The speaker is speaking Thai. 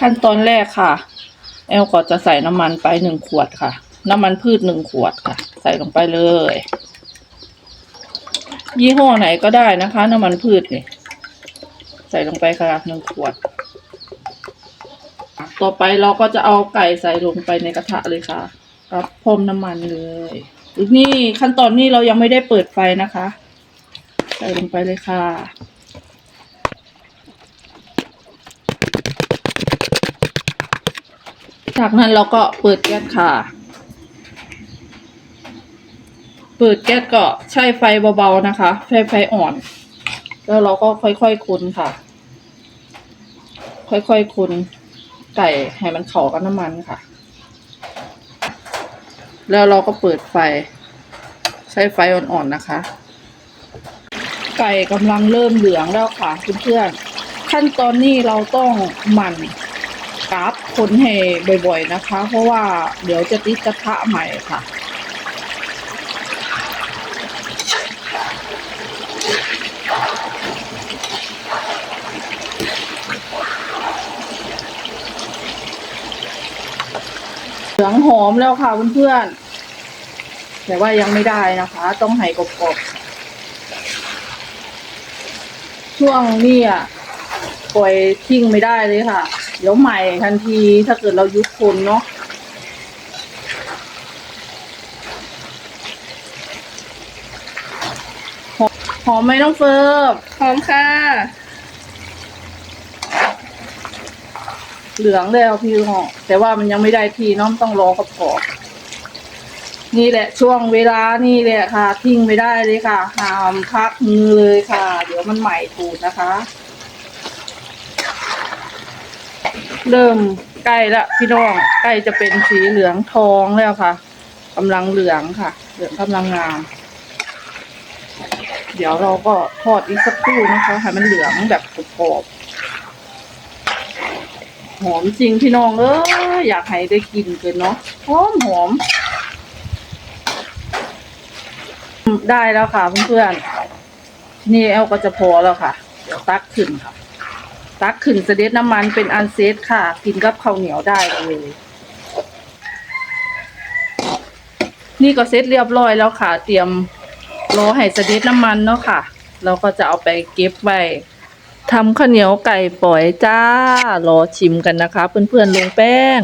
ขั้นตอนแรกค่ะ แอลก็จะใส่น้ำมันไปหนึ่งขวดค่ะ น้ำมันพืชหนึ่งขวดค่ะ ใส่ลงไปเลย ยี่ห้อไหนก็ได้นะคะ น้ำมันพืชนี่ใส่ลงไปค่ะหนึ่งขวด ต่อไปเราก็จะเอาไก่ใส่ลงไปในกระทะเลยค่ะกับพรมน้ำมันเลยนี่ขั้นตอนนี้เรายังไม่ได้เปิดไฟนะคะ ใส่ลงไปเลยค่ะ จากนั้นเราก็เปิดแก๊สค่ะ เปิดแก๊สก็ใช้ไฟเบาๆนะคะใช้ไฟอ่อน แล้วเราก็ค่อยๆคนค่ะ ค่อยๆคนไก่ให้มันเข้ากับน้ำมันค่ะ แล้วเราก็เปิดไฟ ใช้ไฟอ่อนๆนะคะ ไก่กำลังเริ่มเหลืองแล้วค่ะเพื่อนๆขั้นตอนนี้เราต้องหมั่น กราฟคนให้บ่อยๆนะคะ เพราะว่าเดี๋ยวจะติดกระทะใหม่ค่ะ เหลืองหอมแล้วค่ะเพื่อนๆ แต่ว่ายังไม่ได้นะคะ ต้องให้กรอบๆ ช่วงนี้อะปล่อยทิ้งไม่ได้เลยค่ะ เดี๋ยวใหม่ทันทีถ้าเกิดเรายุบคนเนาะหอมหอมไหมน้องเฟิร์มหอมค่ะ เหลืองแล้วพี่หอมแต่ว่ามันยังไม่ได้ทีเน้องต้องรอกรอบๆนี่แหละช่วงเวลานี่แหละค่ะ ทิ้งไม่ได้เลยค่ะห้ามพักมือเลยค่ะ เดี๋ยวมันใหม่ตูดนะคะ เริ่มใกล้ละพี่น้องใกล้จะเป็นสีเหลืองทองแล้วค่ะกำลังเหลืองค่ะ เหลืองกำลังงาม เดี๋ยวเราก็ทอดอีกสักครู่นะคะให้มันเหลืองแบบกรอบหอมจริงพี่น้องเอออยากให้ได้กินกันเนาะหอมหอม ได้แล้วค่ะเพื่อนๆนี่แอลก็จะพอแล้วค่ะ เดี๋ยวตักขึ้นค่ะ ตักขึ้นเสด็จน้ำมันเป็นอันเซตค่ะ กินกับข้าวเหนียวได้เลย นี่ก็เซตเรียบร้อยแล้วค่ะ เตรียมรอให้เสด็จน้ำมันเนาะค่ะ เราก็จะเอาไปเก็บไว้ทำข้าวเหนียวไก่ปล่อยจ้ารอชิมกันนะคะ เพื่อนๆลงแป้ง